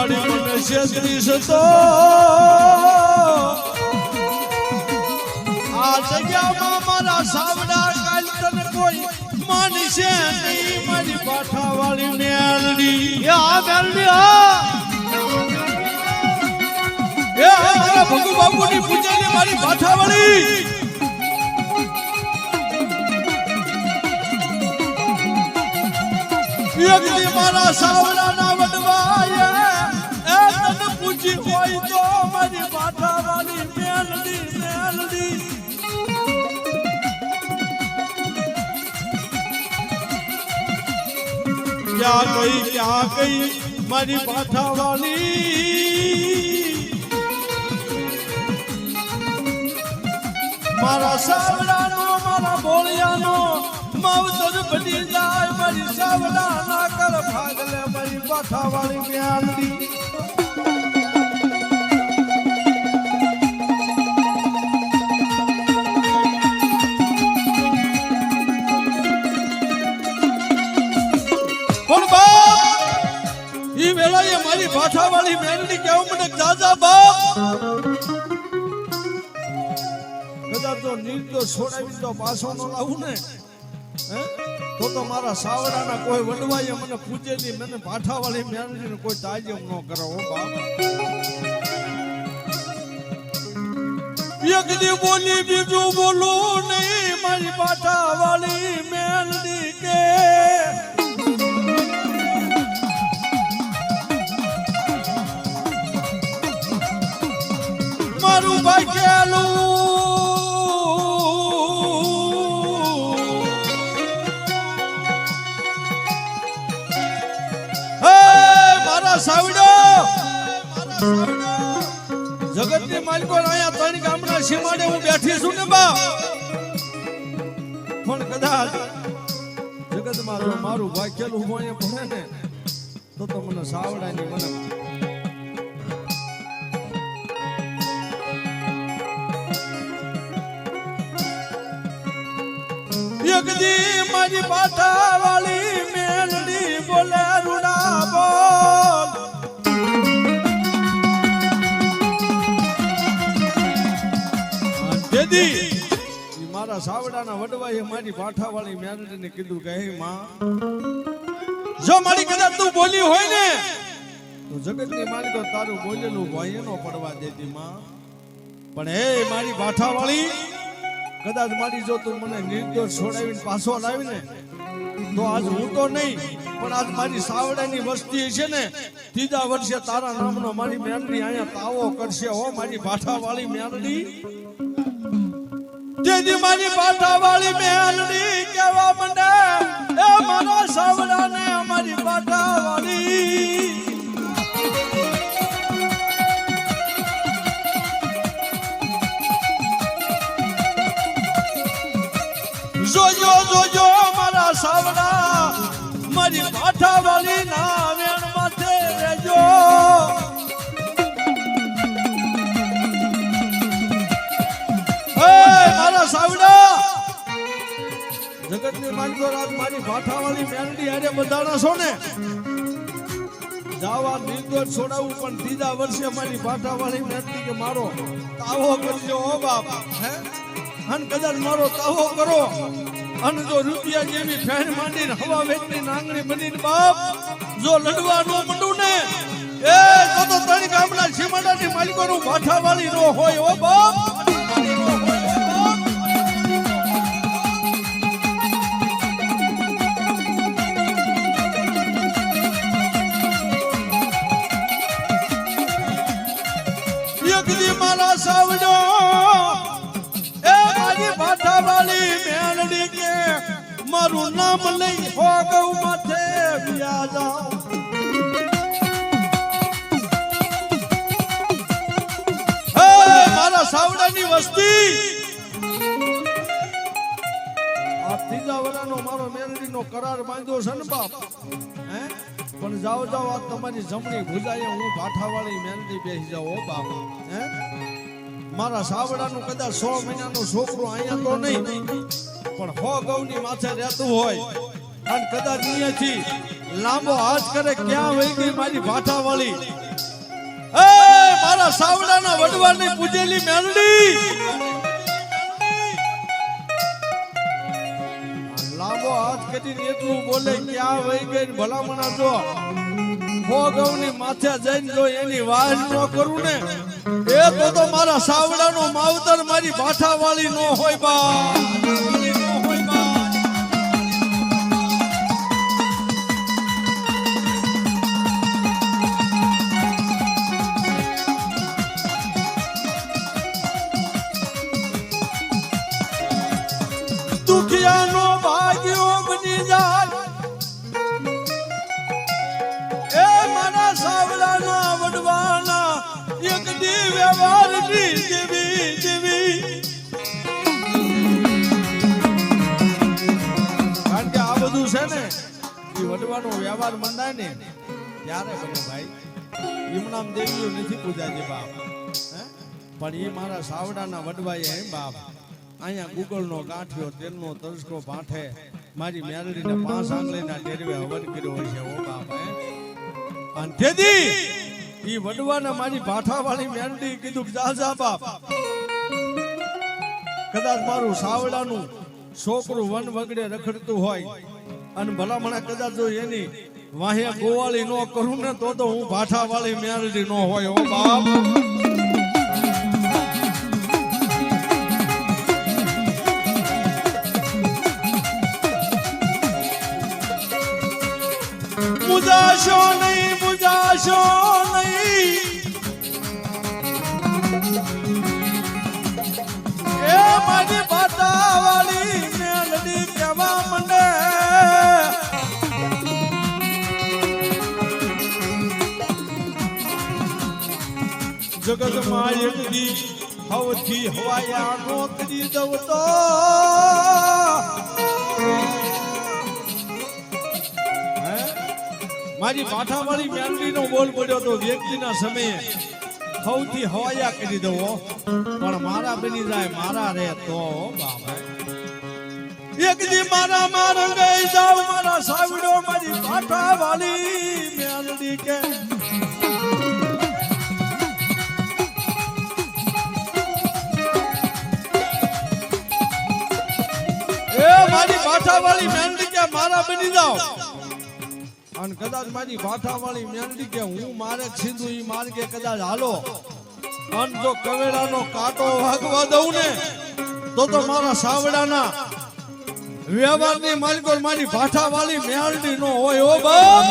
મારી મને સતો આ જગ્યામાં મારા સાવડા કાલ તને કોઈ માનશે નહીં મારી પાઠા વાળી મેલડી આ મેલડી એ મારા ભગુ બાપુની પૂજાની મારી પાઠા વાળી મારા સાવડાના ક્યાં ગઈ ક્યાં ગઈ, મારી પાઠા વાળી મારા સાવડાનો, મારા બોળિયાનો માવતર બની જાય, મારી સાવડાના કર ભાગલે મારી પાઠા વાળી પણ બાપ? ઈ વેળાએ મારી પાઠા વાળી મેલડી કેવું મને દાદા બાપ? કદાચ જો નિર્દોષ છોડાવી તો પાછો ન લાવું ને? તો તો મારા સાવડાના કોઈ વડવાએ મને પૂજે નહીં, મને પાઠાવાળી મેળવીને કોઈ તાજમ ન કરો એક દી બોલી, બીજું બોલું નહીં, મારી પાઠાવાળી મેલડી કે મારું ભાગ્યેલું હે મારા સાવડો જગતની માલિકો અહીંયા ત્રણ ગામના સીમાડે હું બેઠી છું ને બા પણ કદાચ જગતમાં જો મારું ભાગ્યેલું હું અહીંયા ભણે ને તો તો મને સાવડાની મને એક દી મારી પાટા વાળી મેલડી બોલે રૂડા બોલ દેદી મારા સાવડાના વડવાએ મારી પાઠા વાળી મેલડીને કીધું કે હે માં જો મારી કદાચ તું બોલી હોય ને તો જગતની માલિકો તારું બોલેલું ભાઈ એનો પડવા દેતી માં. પણ હે મારી પાઠા વાળી કદાચ મારી જો તું મને નિર્દોષ છોડાવીને પાછો લાવી ને તો આજ હું તો નહીં, પણ આજ મારી સાવડાની વસ્તી છે ને, ત્રીજા વર્ષે તારા નામનો મારી મેલડી અહીંયા તાવો કરશે હો, મારી ભાઠાવાળી વાળી મેલડી જેથી મારી ભાઠાવાળી વાળી કેવા મંડે, એ મારા સાવડાને અમારી ભાઠા જગતની માલિકો રાત મારી ભાઠાવાળી મેલડી હારે બધાણા છો ને? જાવા નિર્દોષ છોડાવું, પણ ત્રીજા વર્ષે મારી ભાઠાવાળી મેલડી કે મારો તાવો કરજો ઓ બાપ, હે? કદાચ મારો તાવો કરો. અને જો રૂપિયા જેવી ફેણ માંડીને હવા વેચની નાંગણી બનીને બાપ, જો લડવા નો મંડું ને, એ તો તો ત્રણ ગામના સીમાડાની માલિકોનું ભાઠાવાળી નો હોય ઓ બાપ. વસ્તી. આ ત્રીજા વરાનો મારો મેરડીનો કરાર બાંધ્યો છે ને બાપ. હે? પણ જાઓ જાઓ, આ તમારી જમણી ભુજાએ હું ભાઠાવાળી મેરડી બેસી હો બાપ. હે? મારા સાવડાનું કદાચ સો મહિનાનો છોકરો અહીંયા તો નહીં. પણ હો ગૌની માથે રહેતું હોય. અને કદાચ અહીંયાથી લાંબો હાથ કરે, ક્યાં વહી ગઈ મારી ભાઠાવાળી? મારા સાવડાના વડવાની પૂજેલી મેલડી. લાંબો હાથ કરીને એટલું બોલે, ક્યાં વહી ગઈ ભલામણા જો? હો ગૌની માથે જઈને જો એની વાહ ન કરું ને? એ તો તો મારા સાવડાનો માવતર મારી ભાઠા વાળી નો હોય બા. દુખિયાનો ભાગ્યો બની જાય. એ મારા સાવલાના વડવાના એક દી વ્યવહારની જીવી જીવી. કારણ કે આ બધું છે ને, એ વડવાનો વ્યવહાર મંડાય ને, ત્યારે બને ભાઈ. યમુનામ દેવીઓ નથી પૂજાતી બાપ? પણ એ મારા સાવડાના વડવાએ એમ બાપ અહીંયા ગુગળનો ગાંઠ્યો તેલનો તરસકો ભાઠે મારી મેરડીને પાંચ આંગળીના ટેરવે હવન કર્યો હોય છે ઓ બાપ અને તેથી ઈ વડવાના મારી ભાઠાવાળી મેરડી કીધું કે જા જા બાપ. કદાચ મારું સાવડાનું છોકરું વન વગડે રખડતું હોય અને ભલામણા કદાચ જો એની વાહ્યા ગોવાળી ન કરું ને તો તો હું ભાઠાવાળી મેરડી નો હોય ઓ બાપ. જગતમાં એક દી હવથી હવાયા નોકરી દઉં તો? મારી પાઠાવાળી મેલડીનો બોલ પડ્યો તો વ્યક્તિના સમયે સૌથી હવાયા કરી દઉં પણ મારા બની જાય મારા રે તો એક દી મારા મારા ગઈ જાવ, મારા સાવડો મારી પાઠાવાળી મેલડી કે મારી પાઠાવાળી મેલડી કે મારા બની જાવ અને કદાચ મારી ભાઠાવાળી મેલડી કે હું મારે સિંધુ ઈ માર્ગે કદાચ હાલો. અને જો કવેડાનો કાંટો વાગવા દઉં ને, તો તો મારા સાવડાના વ્યવહારની માલિકો મારી ભાઠાવાળી મેલડી નો હોય ઓ બાપ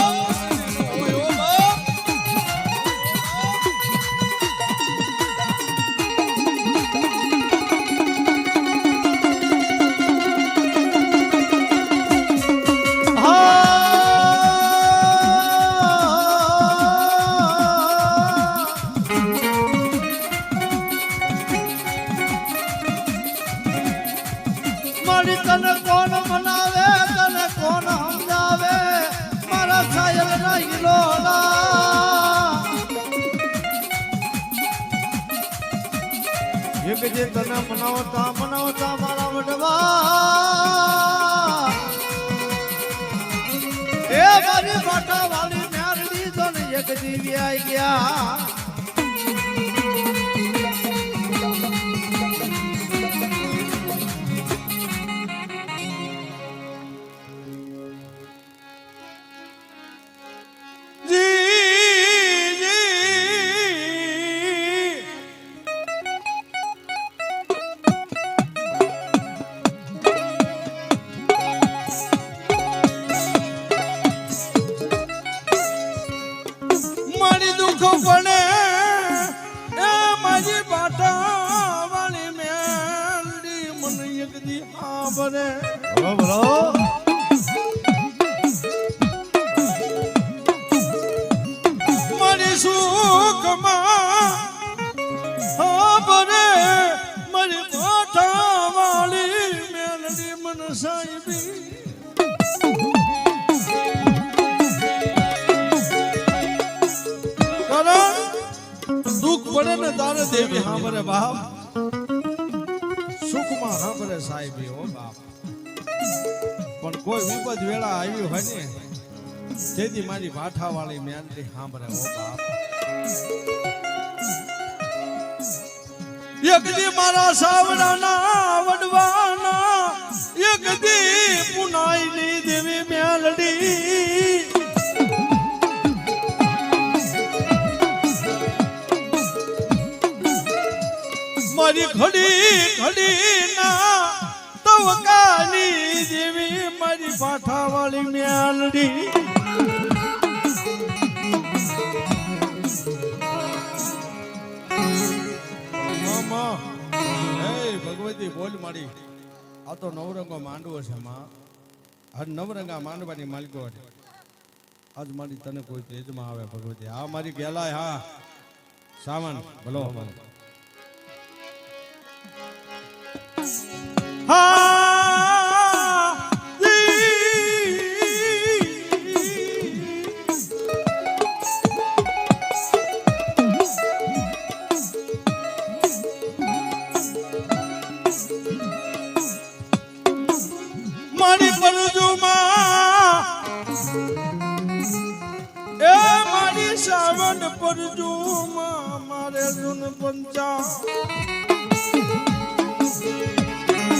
બાટા વાળી મ્યારડી તો ને એક આઈ ગયા. કારણ દુઃખ પડે ને તારે દેવી હાંભરે બાપ. સુખમાં હાંભરે સાહેબી, હો પણ કોઈ વિપદ વેળા આવી હોય ને, તેથી મારી ભાઠાવાળી મેલડી સાંભળે ઓ બાપ. એક દી મારા સાવડાના વડવાના, એક દી પુનાઈની દેવી મેલડી. મારી ઘડી ઘડી ના તવકાની દેવી મારી પાઠા વાળી મ્યાલડી ભગવતી, બોલ મારી. આ તો નવરંગો માંડવો છે, માં. આ નવરંગા માંડવાની માલિકો છે. આજ મારી તને કોઈ તેજમાં આવે, ભગવતી. આ મારી ગેલાય, હા. સાવન ભલો ભલો મારી પરજુમાં. એ મારી સાવન પરજુમાં મારે પંચા.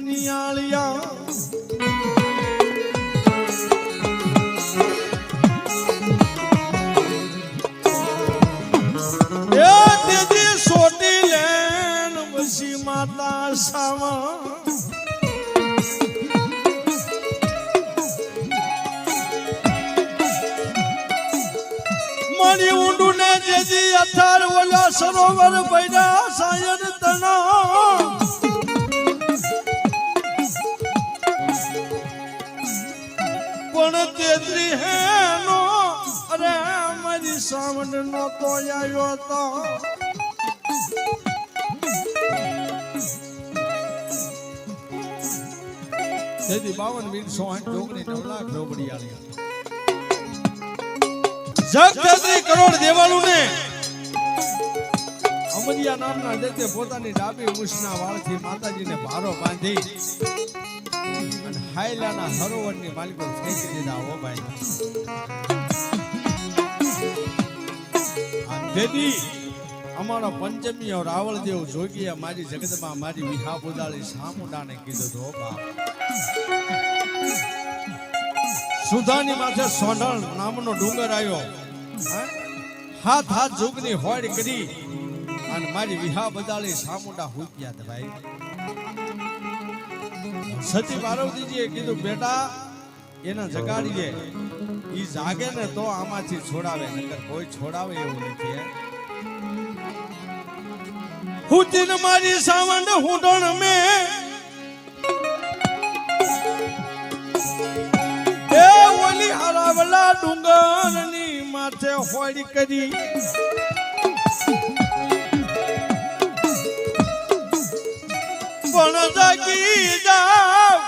મારી સોટી લાની વસી માતા સાવા મારી ઊંડું ને જેજી અથાર ઓલા સરોવર પૈડા સાયન તણા હેનો? અરે મારી સાવણ નો તો આવ્યો તો? તેથી બાવન વીર આઠ ડોગરી નવ લાખ રોબડી આલી. જગ કરોડ દેવાળું ને અમરિયા નામના દૈત્ય પોતાની ડાબી ઉષના વાળથી માતાજીને ભારો બાંધી અને હાયલાના હરોવરની માલિકો ફેંકી દીધા હો ભાઈ દેદી અમારો પંચમી ઓર રાવળદેવ જોગીએ મારી જગતમાં મારી વિહા બુદાળી સામુડાને કીધું તો બાપ સુધાની માથે સોનળ નામનો ડુંગર આવ્યો? હાથ હાથ જોગની હોડ કરી અને મારી વિહા બદાળી સામુંડા હુક્યા હતા ભાઈ. સતી પાર્વતીજીએ કીધું, બેટા, એના જગાડીએ. ઈ જાગે ને તો આમાંથી છોડાવે, નકર કોઈ છોડાવે એવું નથી, હું. હુતીન મારી સાવંડ હુંડણ મે એ ઓલી હરાવલા ડુંગરની માથે હોડી કરી. પણ જાગી જાવ.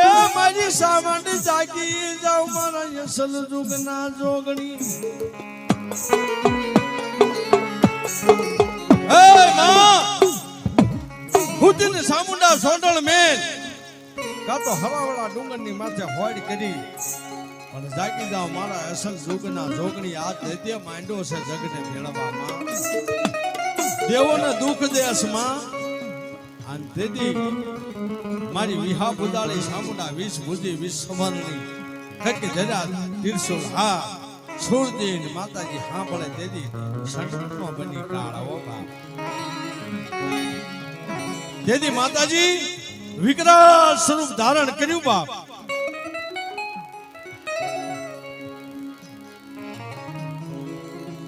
એ મારી સાવંડ જાગી જાવ, મારા યસલ જુગના જોગણી. હે ના. ખુદને સામુંડા સોંડળ મેલ કા તો હવાવાળા ડુંગરની માથે હોડ કરી. પણ જાગી જાવ, મારા અસલ જુગના જોગણી. આ દૈત્ય માંડો છે જગને મેળવવામાં દેવોને દુઃખ દેશમાં તેથી મારી વિહા બુદાળી સામુંડા વીસ ભુજી, વીસ સમરની કક જરા તીરસો હા સુરદીન માતાજી હા પડે દેદી સંતનો બની કાળ બાપ દેદી માતાજી વિકરાળ સ્વરૂપ ધારણ કર્યું બાપ.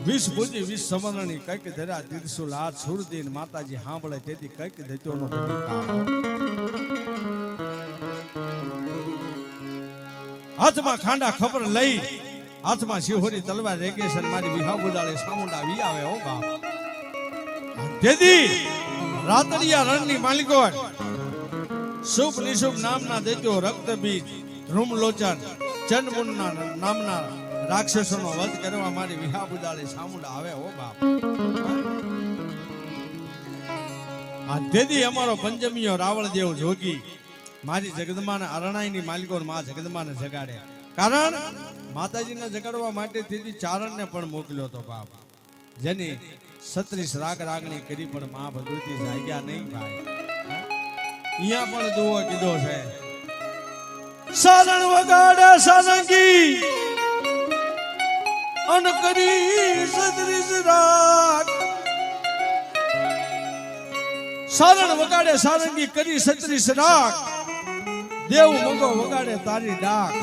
વીસ ભુજી વીસ સમરણી કંઈક ધરા તીરસુલ હાથ સુરદીન માતાજી સાંભળે તેથી કંઈક ધત્યો નો હાથમાં ખાંડા ખબર લઈ હાથમાં શિહોરી તલવાર રેગેશન મારી વિહા બુદાળે સામુંડા વી આવે હો બા તેથી રાતડિયા રણની માલિકોટ શુભ નિશુભ નામના દેજો રક્તબીજ લોચન ચંદમુન નામના રાક્ષસોનો વધ કરવા મારી વિહાબુદાળી સામુંડા આવે હો બાપ. આ દેદી અમારો પંચમીયો રાવળ દેવ જોગી મારી જગદમાને અરણાઈની માલિકો મા જગદમાને જગાડે કારણ માતાજીને જગાડવા માટે તેથી ચારણને પણ મોકલ્યો હતો બાપ. જેની સત્રીસ રાગ રાગણી કરી પણ મા ભગવતી જાગ્યા નહીં ભાઈ. અહીંયા પણ દુઓ કીધો છે. સારણ વગાડે સારંગી અન કરી સત્રીસ રાગ. સારણ વગાડે સારંગી કરી સત્રીસ રાખ દેવ મગો વગાડે તારી ડાક.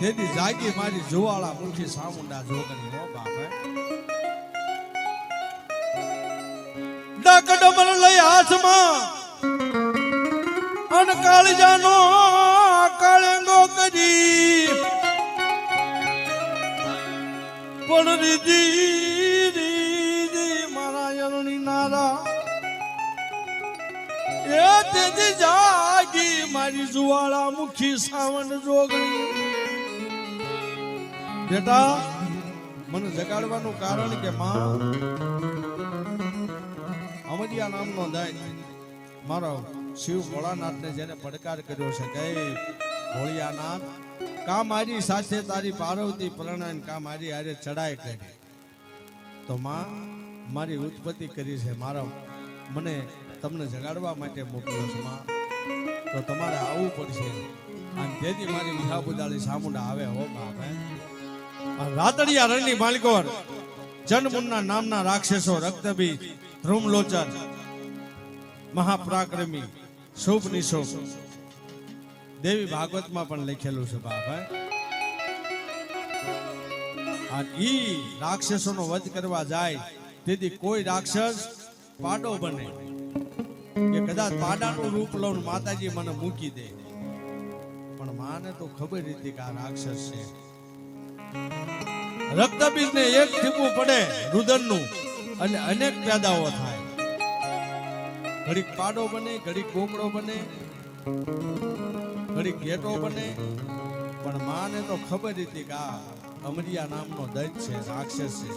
તેની જાગી મારી જોવાળા મુઠી સામુંડા જોગણી હો લઈ હાથમાં. અન કાળજાનો કાળંગો કરી. પણ રીધી રીધી મારા યરણી નારા એ તેથી જાગી મારી જુવાળા મુખી સાવન જોગણી. બેટા, મને જગાડવાનું કારણ કે માં અમરિયા નામનો દાય મારો શિવ ભોળાનાથને જેને પડકાર કર્યો છે, કે ભોળિયાનાથ કા મારી સાથે તારી પાર્વતી પ્રણયન કા મારી હારે ચડાય કરી તો માં, મારી ઉત્પત્તિ કરી છે, મારા મને તમને જગાડવા માટે મોકલ્યો છે, માં. તો તમારે આવવું પડશે. અને તેથી મારી વિહાબુદાળી સામુંડા આવે હો, બાપે રાતડિયા રણની માલિકોર જનમુનના નામના રાક્ષસો, રક્તબીજ ધ્રુમલોચન મહાપરાક્રમી શુભ નિશુભ. દેવી ભાગવતમાં પણ લખેલું છે બાપા, હે? આ ઈ રાક્ષસોનો વધ કરવા જાય, તેથી કોઈ રાક્ષસ પાડો બને. કે કદાચ પાડાનું રૂપ લઉં માતાજી મને મૂકી દે. પણ માને તો ખબર હતી કે આ રાક્ષસ છે. રક્તબીજને એક ઠીકવું પડે રુદનનું અને અનેક પેદાઓ થાય. ઘડીક પાડો બને, ઘડીક ગોમડો બને. ઘડીક ગેટો બને. પણ માને તો ખબર હતી કે આ અમરિયા નામનો દૈત છે, રાક્ષસ છે.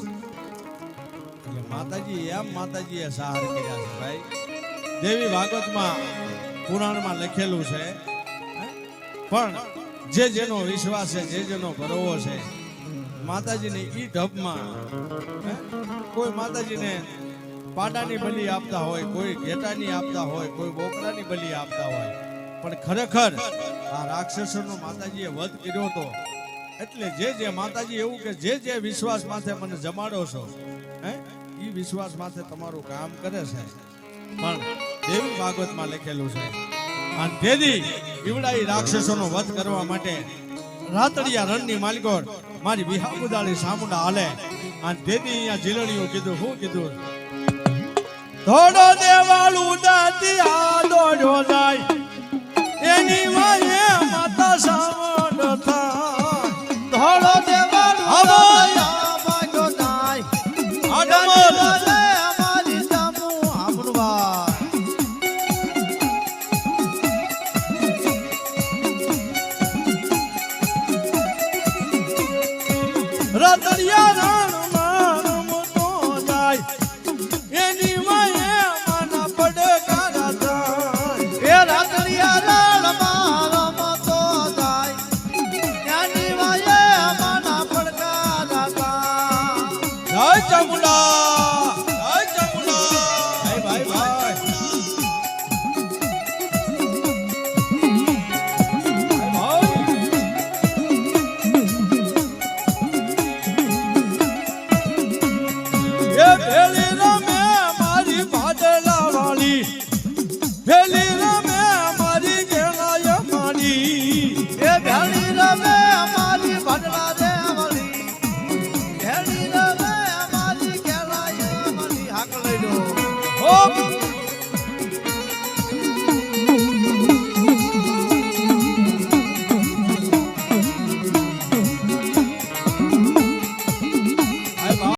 એટલે માતાજી એમ માતાજીએ સહાર કર્યા છે, ભાઈ, દેવી ભાગવતમાં, પુરાણમાં લખેલું છે પણ જે જેનો વિશ્વાસ છે, જે જેનો ભરવો છે, માતાજીને ઈ ઢબમાં? કોઈ માતાજીને પાડાની બલી આપતા હોય, કોઈ ઘેટાની આપતા હોય, કોઈ બોકડાની બલી આપતા હોય, પણ ખરેખર આ રાક્ષસોનો માતાજીએ વધ કર્યો હતો. એટલે જે જે માતાજી એવું કે જે જે વિશ્વાસ માથે મને જમાડો છો, હે? એ વિશ્વાસ માથે તમારું કામ કરે છે. પણ દેવી ભાગવતમાં લખેલું છે, અને તેથી ઈવડા રાક્ષસો રાક્ષસોનો વધ કરવા માટે રાતડિયા રણની માલિકોટ મારી વિહાબુદાળી સામુંડા હાલે. અને તેથી અહીંયા જીલણીઓ કીધું શું કીધું થોડો દેવાળું ઉદાતી આ દોડો જાય. એની વાયે આ